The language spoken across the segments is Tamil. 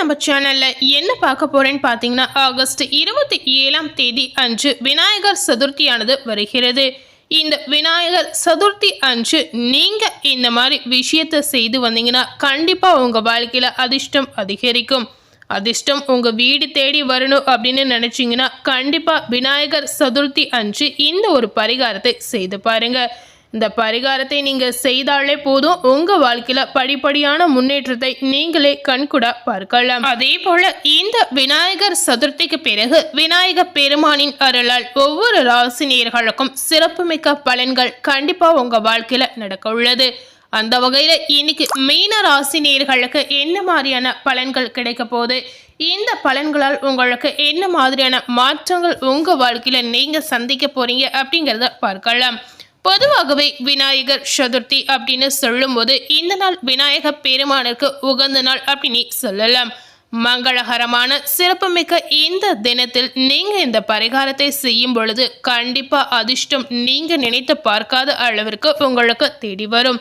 நம்ம சேனலில் என்ன பார்க்க போகிறேன்னு பார்த்தீங்கன்னா ஆகஸ்ட் இருபத்தி ஏழாம் தேதி அன்று விநாயகர் சதுர்த்தியானது வருகிறது. இந்த விநாயகர் சதுர்த்தி அன்று நீங்கள் இந்த மாதிரி விஷயத்தை செய்து வந்தீங்கன்னா கண்டிப்பாக உங்கள் வாழ்க்கையில் அதிர்ஷ்டம் அதிகரிக்கும். அதிர்ஷ்டம் உங்கள் வீடு தேடி வரணும் அப்படின்னு நினச்சிங்கன்னா கண்டிப்பாக விநாயகர் சதுர்த்தி அன்று இந்த ஒரு பரிகாரத்தை செய்து பாருங்கள் இந்த பரிகாரத்தை நீங்கள் செய்தாலே போதும். உங்க வாழ்க்கையில படிப்படியான முன்னேற்றத்தை நீங்களே கண்கூடா பார்க்கலாம். அதே போல இந்த விநாயகர் சதுர்த்திக்கு பிறகு விநாயக பெருமானின் அருளால் ஒவ்வொரு ராசினியர்களுக்கும் சிறப்புமிக்க பலன்கள் கண்டிப்பா உங்க வாழ்க்கையில நடக்க உள்ளது. அந்த வகையில இன்னைக்கு மீன ராசினியர்களுக்கு என்ன மாதிரியான பலன்கள் கிடைக்க போகுது? இந்த பலன்களால் உங்களுக்கு என்ன மாதிரியான மாற்றங்கள் உங்க வாழ்க்கையில நீங்க சந்திக்க போறீங்க அப்படிங்கிறத பார்க்கலாம். பொதுவாகவே விநாயகர் சதுர்த்தி அப்படின்னு சொல்லும்போது இந்த நாள் விநாயக பெருமானுக்கு உகந்த நாள் அப்படின்னு சொல்லலாம். மங்களகரமான சிறப்புமிக்க இந்த தினத்தில் நீங்கள் இந்த பரிகாரத்தை செய்யும் பொழுது கண்டிப்பாக அதிர்ஷ்டம் நீங்கள் நினைத்து பார்க்காத அளவிற்கு உங்களுக்கு தேடி வரும்.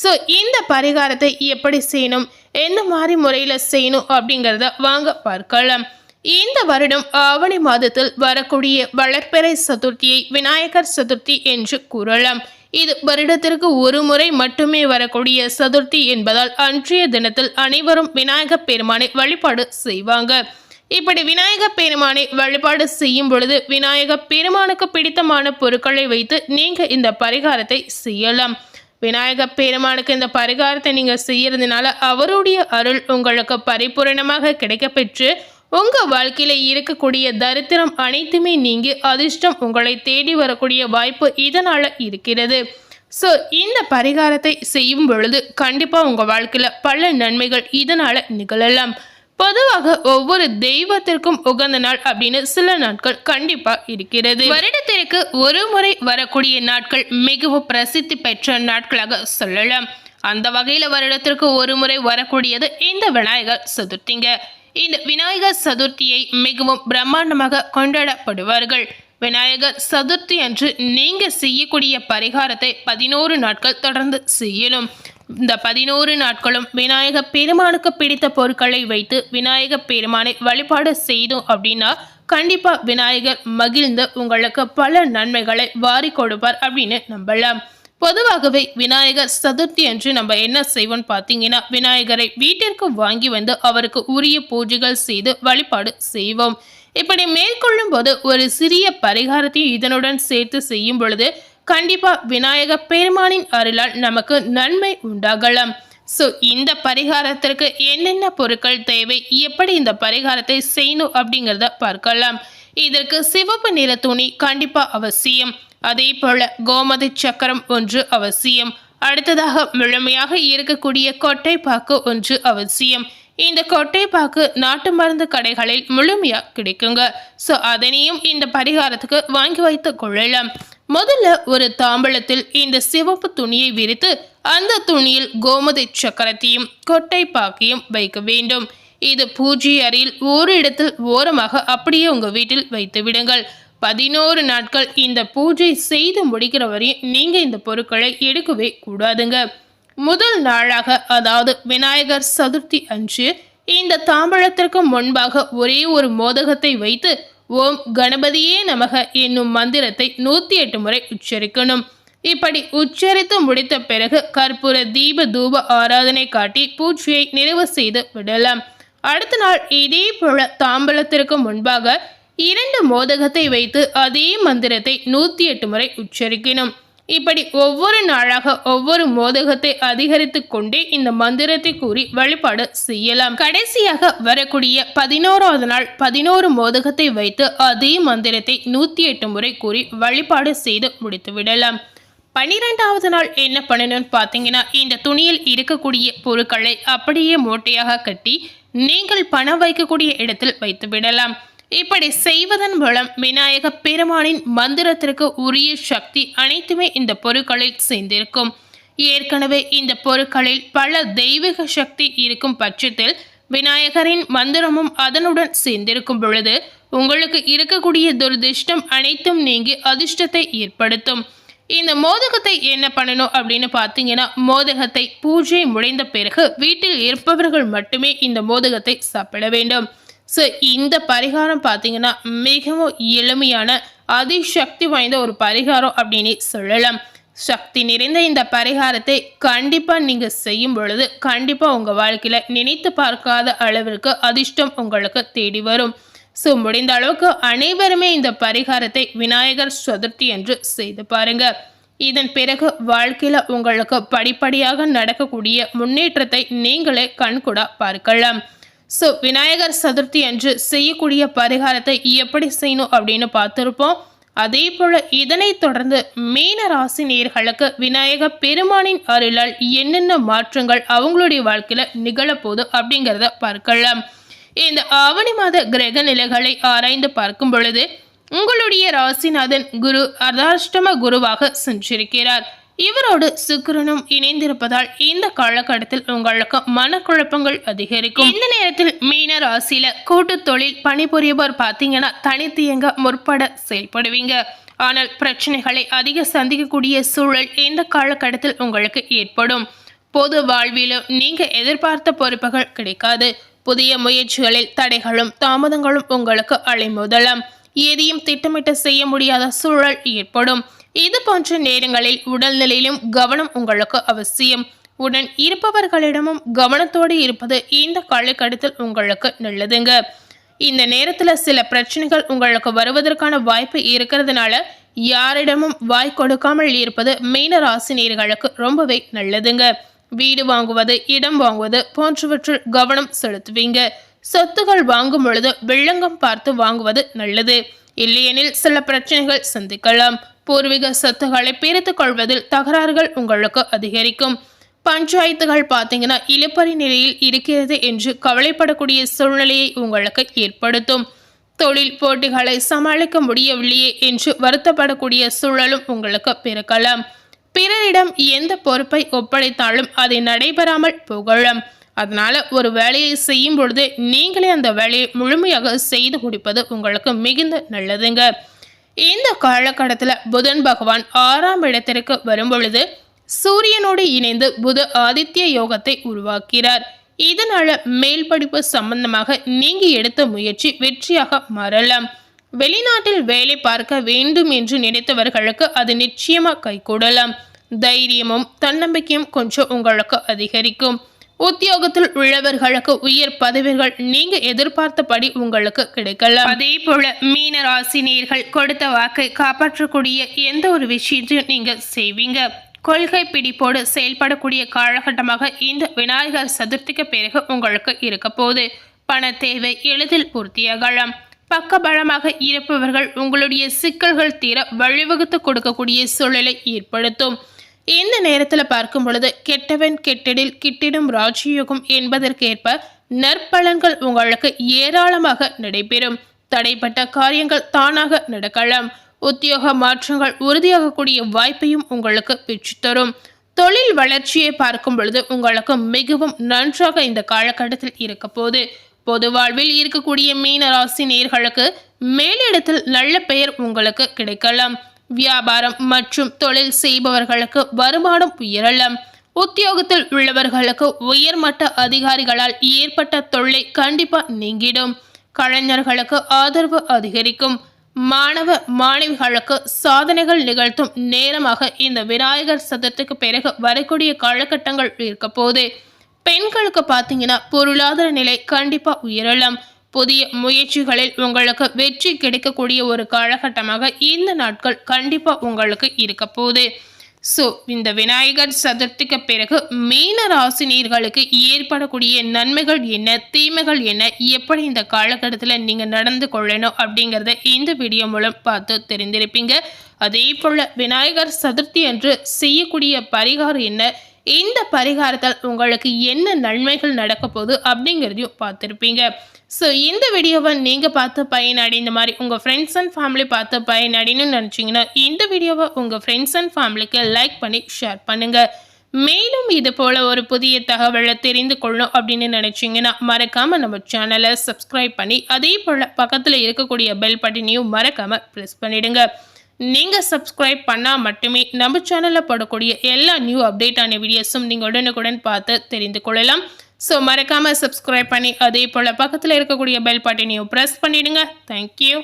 ஸோ இந்த பரிகாரத்தை எப்படி செய்யணும்? எந்த மாதிரி முறையில் செய்யணும் அப்படிங்கிறத வாங்க பார்க்கலாம். இந்த வருடம் ஆவணி மாதத்தில் வரக்கூடிய வளர்ப்பிறை சதுர்த்தியை விநாயகர் சதுர்த்தி என்று கூறலாம். இது வருடத்திற்கு ஒரு முறை மட்டுமே வரக்கூடிய சதுர்த்தி என்பதால் அன்றைய தினத்தில் அனைவரும் விநாயகப் பெருமானை வழிபாடு செய்வாங்க. இப்படி விநாயகப் பெருமானை வழிபாடு செய்யும் பொழுது விநாயகப் பெருமானுக்கு பிடித்தமான பொருட்களை வைத்து நீங்க இந்த பரிகாரத்தை செய்யலாம். விநாயகப் பெருமானுக்கு இந்த பரிகாரத்தை நீங்க செய்யறதுனால அவருடைய அருள் உங்களுக்கு பரிபூரணமாக கிடைக்கப்பெற்று உங்கள் வாழ்க்கையில் இருக்கக்கூடிய தரித்திரம் அனைத்துமே நீங்கி அதிர்ஷ்டம் உங்களை தேடி வரக்கூடிய வாய்ப்பு இதனால் இருக்கிறது. ஸோ இந்த பரிகாரத்தை செய்யும் பொழுது கண்டிப்பாக உங்கள் வாழ்க்கையில் பல நன்மைகள் இதனால் நிகழலாம். பொதுவாக ஒவ்வொரு தெய்வத்திற்கும் உகந்த நாள் அப்படின்னு சில நாட்கள் கண்டிப்பா இருக்கிறது. வருடத்திற்கு ஒரு முறை வரக்கூடிய நாட்கள் மிகவும் பிரசித்தி பெற்ற நாட்களாக சொல்லலாம். அந்த வகையில வருடத்திற்கு ஒரு முறை வரக்கூடியது இந்த விநாயகர் சதுர்த்திங்க. இந்த விநாயகர் சதுர்த்தியை மிகவும் பிரம்மாண்டமாக கொண்டாடப்படுவார்கள். விநாயகர் சதுர்த்தி அன்று நீங்கள் செய்யக்கூடிய பரிகாரத்தை பதினோரு நாட்கள் தொடர்ந்து செய்யணும். இந்த பதினோரு நாட்களும் விநாயக பெருமானுக்கு பிடித்த பொருட்களை வைத்து விநாயக பெருமானை வழிபாடு செய்தோம் அப்படின்னா கண்டிப்பாக விநாயகர் மகிழ்ந்து உங்களுக்கு பல நன்மைகளை வாரி கொடுப்பார் அப்படின்னு நம்பலாம். பொதுவாகவே விநாயகர் சதுர்த்தி அன்று நம்ம என்ன செய்வோம் பார்த்தீங்கன்னா விநாயகரை வீட்டிற்கு வாங்கி வந்து அவருக்கு உரிய பூஜைகள் செய்து வழிபாடு செய்வோம். இப்படி மேற்கொள்ளும் போது ஒரு சிறிய பரிகாரத்தையும் இதனுடன் சேர்த்து செய்யும் பொழுது கண்டிப்பா விநாயக பெருமானின் அருளால் நமக்கு நன்மை உண்டாகலாம். ஸோ இந்த பரிகாரத்திற்கு என்னென்ன பொருட்கள் தேவை? எப்படி இந்த பரிகாரத்தை செய்யணும் அப்படிங்கிறத பார்க்கலாம். இதற்கு சிவப்பு நிற துணி கண்டிப்பாக அவசியம். அதே போல கோமதி சக்கரம் ஒன்று அவசியம் அடுத்ததாக முழுமையாக இருக்கக்கூடிய கொட்டை பாக்கு ஒன்று அவசியம் இந்த கொட்டை பாக்கு நாட்டு மருந்து கடைகளில் முழுமையாக கிடைக்குங்க. ஸோ அதனையும் இந்த பரிகாரத்துக்கு வாங்கி வைத்து கொள்ளலாம். முதல்ல ஒரு தாம்பளத்தில் இந்த சிவப்பு துணியை விரித்து அந்த துணியில் கோமதி சக்கரத்தையும் கொட்டை பாக்கையும் வைக்க வேண்டும். இது பூஜை அறையில் ஒரு இடத்தில் ஓரமாக அப்படியே உங்கள் வீட்டில் வைத்து விடுங்கள். பதினோரு நாட்கள் இந்த பூஜை செய்து முடிக்கிற வரையும் நீங்கள் இந்த பொருட்களை எடுக்கவே கூடாதுங்க. முதல் நாளாக அதாவது விநாயகர் சதுர்த்தி அன்று இந்த தாம்பழத்திற்கு முன்பாக ஒரே ஒரு மோதகத்தை வைத்து ஓம் கணபதியே நமக என்னும் மந்திரத்தை நூற்றி எட்டு முறை உச்சரிக்கணும். இப்படி உச்சரித்து முடித்த பிறகு கற்பூர தீப தூப ஆராதனை காட்டி பூஜையை நிறைவு செய்து விடலாம். அடுத்த நாள் இதே போல தாம்பலத்திற்கு முன்பாக இரண்டு மோதகத்தை வைத்து அதே மந்திரத்தை நூத்தி எட்டு முறை உச்சரிக்கணும் இப்படி ஒவ்வொரு நாளாக ஒவ்வொரு மோதகத்தை அதிகரித்து கொண்டே இந்த மந்திரத்தை கூறி வழிபாடு செய்யலாம். கடைசியாக வரக்கூடிய பதினோராவது நாள் பதினோரு மோதகத்தை வைத்து அதே மந்திரத்தை நூத்தி எட்டு முறை கூறி வழிபாடு செய்து முடித்து விடலாம். பன்னிரெண்டாவது நாள் என்ன பண்ணணும்னு பார்த்தீங்கன்னா இந்த துணியில் இருக்கக்கூடிய பொருட்களை அப்படியே மூட்டையாக கட்டி நீங்கள் பணம் வைக்கக்கூடிய இடத்தில் வைத்து விடலாம். இப்படி செய்வதன் மூலம் விநாயக பெருமானின் மந்திரத்திற்கு உரிய சக்தி அனைத்துமே இந்த பொருட்களில் சேர்ந்திருக்கும். ஏற்கனவே இந்த பொருட்களில் பல தெய்வீக சக்தி இருக்கும் பட்சத்தில் விநாயகரின் மந்திரமும் அதனுடன் சேர்ந்திருக்கும் பொழுது உங்களுக்கு இருக்கக்கூடிய துர்திஷ்டம் அனைத்தும் நீங்கி அதிர்ஷ்டத்தை ஏற்படுத்தும். இந்த மோதகத்தை என்ன பண்ணணும் அப்படின்னு பார்த்தீங்கன்னா மோதகத்தை பூஜை முடிந்த பிறகு வீட்டில் இருப்பவர்கள் மட்டுமே இந்த மோதகத்தை சாப்பிட வேண்டும். ஸோ இந்த பரிகாரம் பார்த்தீங்கன்னா மிகவும் எளிமையான அதிசக்தி வாய்ந்த ஒரு பரிகாரம் அப்படின்னு சொல்லலாம். சக்தி நிறைந்த இந்த பரிகாரத்தை கண்டிப்பாக நீங்கள் செய்யும் பொழுது கண்டிப்பாக உங்கள் வாழ்க்கையில் நினைத்து பார்க்காத அளவிற்கு அதிர்ஷ்டம் உங்களுக்கு தேடி வரும். ஸோ முடிந்த அளவுக்கு அனைவருமே இந்த பரிகாரத்தை விநாயகர் சதுர்த்தி என்று செய்து பாருங்க. இதன் பிறகு வாழ்க்கையில் உங்களுக்கு படிப்படியாக நடக்கக்கூடிய முன்னேற்றத்தை நீங்களே கண்கூட பார்க்கலாம். ஸோ விநாயகர் சதுர்த்தி அன்று செய்யக்கூடிய பரிகாரத்தை எப்படி செய்யணும் அப்படின்னு பார்த்துருப்போம். அதே போல் இதனைத் தொடர்ந்து மீன ராசி நேர்களுக்கு விநாயக பெருமானின் அருளால் என்னென்ன மாற்றங்கள் அவங்களுடைய வாழ்க்கையில் நிகழப்போகுது அப்படிங்கிறத பார்க்கலாம். இந்த ஆவணி மாத கிரக நிலைகளை ஆராய்ந்து பார்க்கும் பொழுது உங்களுடைய ராசிநாதன் குரு அர்தாஷ்டம குருவாக சென்றிருக்கிறார். இவரோடு சுக்கிரனும் இணைந்திருப்பதால் இந்த காலகட்டத்தில் உங்களுக்கு மனக்குழப்பங்கள் அதிகரிக்கும். இந்த நேரத்தில் மீன ராசியில கூட்டு தொழில் பணிபுரியவர் பார்த்தீங்கன்னா தனித்தியங்க முற்பட செயல்படுவீங்க. ஆனால் பிரச்சனைகளை அதிக சந்திக்கக்கூடிய சூழல் இந்த காலகட்டத்தில் உங்களுக்கு ஏற்படும். பொது வாழ்விலும் நீங்க எதிர்பார்த்த பொறுப்புகள் கிடைக்காது. புதிய முயற்சிகளில் தடைகளும் தாமதங்களும் உங்களுக்கு அலைமோதலாம். எதையும் திட்டமிட்டு செய்ய முடியாத சூழல் ஏற்படும். இது போன்ற நேரங்களில் உடல்நிலையிலும் கவனம் உங்களுக்கு அவசியம். உடன் இருப்பவர்களிடமும் கவனத்தோடு இருப்பது இந்த காலகட்டத்தில் உங்களுக்கு நல்லதுங்க. இந்த நேரத்தில் சில பிரச்சனைகள் உங்களுக்கு வருவதற்கான வாய்ப்பு இருக்கிறதுனால யாரிடமும் வாய் கொடுக்காமல் இருப்பது மீன ராசினியர்களுக்கு ரொம்பவே நல்லதுங்க. வீடு வாங்குவது இடம் வாங்குவது போன்றவற்றில் கவனம் செலுத்துவீங்க. சொத்துகள் வாங்கும் பொழுது வெள்ளங்கம் பார்த்து வாங்குவது நல்லது. இல்லையெனில் சில பிரச்சனைகள் சந்திக்கலாம். பூர்வீக சொத்துக்களை பிரித்து கொள்வதில் தகராறுகள் உங்களுக்கு அதிகரிக்கும். பஞ்சாயத்துகள் பார்த்தீங்கன்னா இழுப்பறி நிலையில் இருக்கிறது என்று கவலைப்படக்கூடிய சூழ்நிலையை உங்களுக்கு ஏற்படுத்தும். தொழில் போட்டிகளை சமாளிக்க முடியவில்லையே என்று வருத்தப்படக்கூடிய சூழலும் உங்களுக்கு பிறக்கலாம் பிறரிடம் எந்த பொறுப்பை ஒப்படைத்தாலும் அதை நடைபெறாமல் புகழும். அதனால ஒரு வேலையை செய்யும் பொழுது நீங்களே அந்த வேலையை முழுமையாக செய்து முடிப்பது உங்களுக்கு மிகுந்த நல்லதுங்க. இந்த காலகட்டத்தில் புதன் பகவான் ஆறாம் இடத்திற்கு வரும் பொழுது சூரியனோடு இணைந்து புத ஆதித்ய யோகத்தை உருவாக்கிறார். இதனால மேல் படிப்பு சம்பந்தமாக நீங்கி எடுத்த முயற்சி வெற்றியாக மாறலாம். வெளிநாட்டில் வேலை பார்க்க வேண்டும் என்று நினைத்தவர்களுக்கு அது நிச்சயமாக கைகூடலாம். தைரியமும் தன்னம்பிக்கையும் கொஞ்சம் உங்களுக்கு அதிகரிக்கும். உத்தியோகத்தில் உள்ளவர்களுக்கு உயர் பதவிகள் நீங்க எதிர்பார்த்தபடி உங்களுக்கு கிடைக்கலாம். அதே போல மீன ராசினியர்கள் கொடுத்த வாக்கை காப்பாற்றக்கூடிய எந்த ஒரு விஷயத்தையும் நீங்க செய்வீங்க. கொள்கை பிடிப்போடு செயல்படக்கூடிய காலகட்டமாக இந்த விநாயகர் சதுர்த்திக்கு பிறகு உங்களுக்கு இருக்க போகுது. பண தேவை எளிதில் பூர்த்தியாகலாம். பக்கபலமாக இருப்பவர்கள் உங்களுடைய சிக்கல்கள் தீர வழிவகுத்து கொடுக்கக்கூடிய சூழலை ஏற்படுத்தும். இந்த நேரத்தில் பார்க்கும் பொழுது கெட்டவன் கெட்டிடில் கிட்டிடும் ராஜயோகம் என்பதற்கேற்ப நற்பலன்கள் உங்களுக்கு ஏராளமாக நடைபெறும். தடைப்பட்ட காரியங்கள் தானாக நடக்கலாம். உத்தியோக மாற்றங்கள் உறுதியாகக்கூடிய வாய்ப்பையும் உங்களுக்கு பெற்றுத்தரும். தொழில் வளர்ச்சியை பார்க்கும் பொழுது உங்களுக்கு மிகவும் நன்றாக இந்த காலகட்டத்தில் இருக்க போது பொது வாழ்வில் இருக்கக்கூடிய மீன ராசி நேர்களுக்கு மேலிடத்தில் நல்ல பெயர் உங்களுக்கு கிடைக்கலாம். வியாபாரம் மற்றும் தொழில் செய்பவர்களுக்கு வருமானம் உயரலாம். உத்தியோகத்தில் உள்ளவர்களுக்கு உயர்மட்ட அதிகாரிகளால் ஏற்பட்ட தொல்லை கண்டிப்பா நீங்கிடும். கலைஞர்களுக்கு ஆதரவு அதிகரிக்கும். மாணவ மாணவிகளுக்கு சாதனைகள் நிகழ்த்தும் நேரமாக இந்த விநாயகர் சதுர்த்திக்கு பிறகு வரக்கூடிய காலகட்டங்கள் இருக்க போது பெண்களுக்கு பார்த்தீங்கன்னா பொருளாதார நிலை கண்டிப்பா உயரலாம். புதிய முயற்சிகளில் உங்களுக்கு வெற்றி கிடைக்கக்கூடிய ஒரு காலகட்டமாக இந்த நாட்கள் கண்டிப்பாக உங்களுக்கு இருக்க போகுது. ஸோ இந்த விநாயகர் சதுர்த்திக்கு பிறகு மீன ராசினியர்களுக்கு ஏற்படக்கூடிய நன்மைகள் என்ன தீமைகள் என்ன எப்படி இந்த காலகட்டத்தில் நீங்கள் நடந்து கொள்ளணும் அப்படிங்கிறத இந்த வீடியோ மூலம் பார்த்து தெரிந்திருப்பீங்க. அதே போல் விநாயகர் சதுர்த்தி அன்று செய்யக்கூடிய பரிகாரம் என்ன இந்த பரிகாரத்தால் உங்களுக்கு என்ன நன்மைகள் நடக்க போகுது அப்படிங்கிறதையும் பார்த்துருப்பீங்க. ஸோ இந்த வீடியோவை நீங்கள் பார்த்து பயனாடி இந்த மாதிரி உங்கள் ஃப்ரெண்ட்ஸ் அண்ட் ஃபேமிலி பார்த்து பயனாடின்னு நினச்சிங்கன்னா இந்த வீடியோவை உங்கள் ஃப்ரெண்ட்ஸ் அண்ட் ஃபேமிலிக்கு லைக் பண்ணி ஷேர் பண்ணுங்கள் மேலும் இது போல் ஒரு புதிய தகவலை தெரிந்து கொள்ளணும் அப்படின்னு நினச்சிங்கன்னா மறக்காமல் நம்ம சேனலை சப்ஸ்கிரைப் பண்ணி அதே போல் பக்கத்தில் இருக்கக்கூடிய பெல் பட்டனையும் மறக்காமல் ப்ரெஸ் பண்ணிவிடுங்க நீங்கள் சப்ஸ்கிரைப் பண்ணால் மட்டுமே நம்ம சேனலில் போடக்கூடிய எல்லா நியூ அப்டேட்டான வீடியோஸும் நீங்கள் உடனுக்குடன் பார்த்து தெரிந்து கொள்ளலாம். ஸோ மறக்காமல் சப்ஸ்கிரைப் பண்ணி அதே போல் பக்கத்தில் இருக்கக்கூடிய பெல் பட்டனையும் ப்ரெஸ் பண்ணிடுங்க. தேங்க்யூ